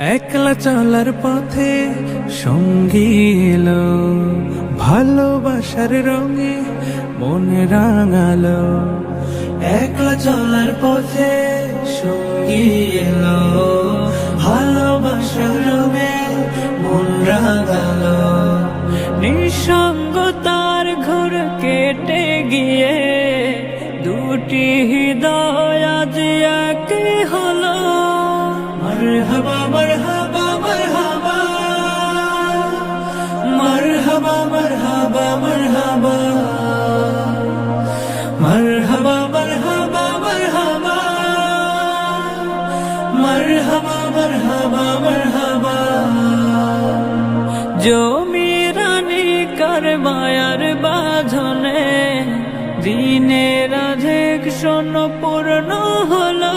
একলা চলার পথে সঙ্গী এলো, ভালোবাসার রঙে মন রাঙালো। একলা চলার পথে সঙ্গী এলো, ভালোবাসার রঙে মন রাঙালো। নিঃসঙ্গতার মারহাবা মারহাবা মারহাবা। মারহাবা মারহাবা মারহাবা। মারহাবা মারহাবা মারহাবা। মারহাবা মারহাবা মারহাবা। অধিক শোন পূর্ণ হলো।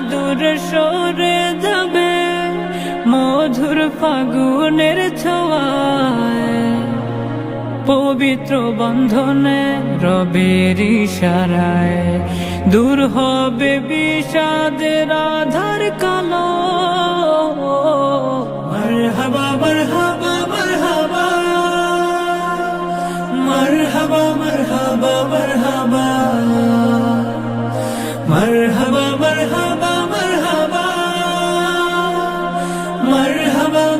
দূর সরে যাবে মধুর ফাগুনের ছোয়ায়। পবিত্র বন্ধনে রবের ইশারায়। দূর হবে বিষাদের আধার কালো। মরহাবা মরহাবা মরহাবা। মরহাবা মরহাবা মার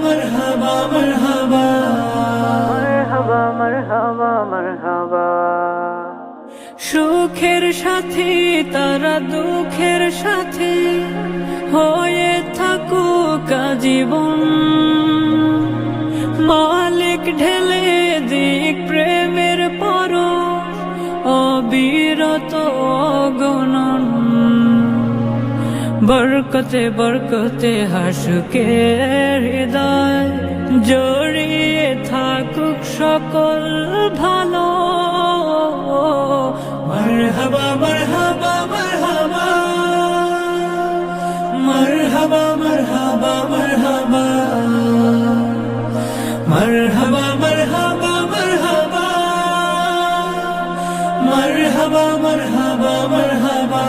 মারহাবা মারহাবা মারহাবা মারহাবা মারহাবা মারহাবা সুখের সাথে তারা দুঃখের সাথে হয়ে থাকুক জীবন মালিক ঢেলে দিক প্রেমের পর অবিরত অগণন। বরকতে বরকতে হাসুকে হৃদয় জড়িয়ে থাকুক সকল ভালো। মারহাবা মারহাবা মারহাবা। মারহাবা মারহাবা মারহাবা। মারহাবা মারহাবা মারহাবা। মারহাবা মারহাবা মারহাবা।